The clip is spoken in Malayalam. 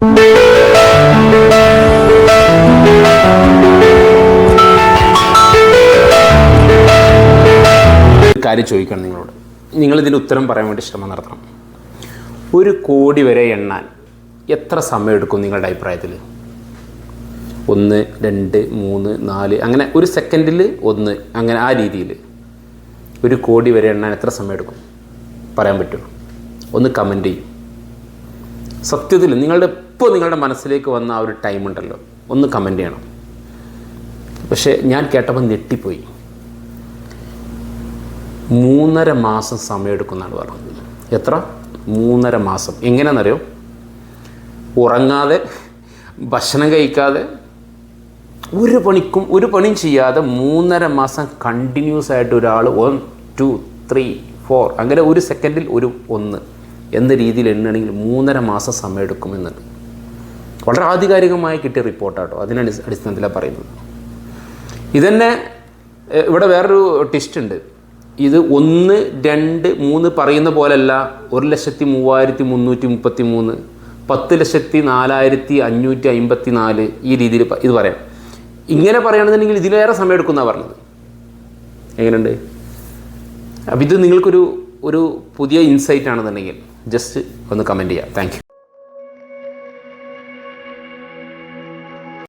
കാര്യം ചോദിക്കണം നിങ്ങളോട്. നിങ്ങൾ ഇതിന് ഉത്തരം പറയാൻ വേണ്ടി ശ്രമം നടത്തണം. ഒരു കോടി വരെ എണ്ണാൻ എത്ര സമയം എടുക്കും നിങ്ങളുടെ അഭിപ്രായത്തിൽ ഒന്ന് രണ്ട് മൂന്ന് നാല് അങ്ങനെ ഒരു സെക്കൻഡിൽ ഒന്ന് അങ്ങനെ ആ രീതിയിൽ ഒരു കോടി വരെ എണ്ണാൻ എത്ര സമയം എടുക്കും? പറയാൻ പറ്റുമോ? ഒന്ന് കമന്റ് ചെയ്യും. സത്യത്തിൽ നിങ്ങളുടെ ഇപ്പോൾ നിങ്ങളുടെ മനസ്സിലേക്ക് വന്ന ആ ഒരു ടൈം ഉണ്ടല്ലോ. ഒന്ന് കമന്റ് ചെയ്യണം. പക്ഷേ ഞാൻ കേട്ടപ്പോൾ ഞെട്ടിപ്പോയി. മൂന്നര മാസം സമയമെടുക്കുമെന്നാണ് പറഞ്ഞത്. എത്ര? മൂന്നര മാസം. എങ്ങനെയാണെന്നറിയോ? ഉറങ്ങാതെ ഭക്ഷണം കഴിക്കാതെ ഒരു പണിക്കും ഒരു പണിയും ചെയ്യാതെ മൂന്നര മാസം കണ്ടിന്യൂസ് ആയിട്ട് ഒരാൾ വൺ ടു ത്രീ ഫോർ അങ്ങനെ ഒരു സെക്കൻഡിൽ ഒരു ഒന്ന് എന്ന രീതിയിൽ എണ്ണുകയാണെങ്കിൽ മൂന്നര മാസം സമയമെടുക്കുമെന്നുണ്ട് വളരെ ആധികാരികമായി കിട്ടിയ റിപ്പോർട്ടാട്ടോ അതിന് അടി അടിസ്ഥാനത്തിലാണ് പറയുന്നത്. ഇതന്നെ ഇവിടെ വേറൊരു ടിസ്റ്റ് ഉണ്ട്. ഇത് ഒന്ന് രണ്ട് മൂന്ന് പറയുന്ന പോലല്ല ഒരു ലക്ഷത്തി മൂവായിരത്തി മുന്നൂറ്റി മുപ്പത്തി മൂന്ന് പത്ത് ലക്ഷത്തി നാലായിരത്തി അഞ്ഞൂറ്റി അമ്പത്തി നാല് ഈ രീതിയിൽ ഇത് പറയാം. ഇങ്ങനെ പറയുകയാണെന്നുണ്ടെങ്കിൽ ഇതിലേറെ സമയം എടുക്കുന്ന പറഞ്ഞത്. എങ്ങനെയുണ്ട്? അപ്പം ഇത് നിങ്ങൾക്കൊരു ഒരു പുതിയ ഇൻസൈറ്റ് ആണെന്നുണ്ടെങ്കിൽ ജസ്റ്റ് ഒന്ന് കമന്റ് ചെയ്യാം. താങ്ക്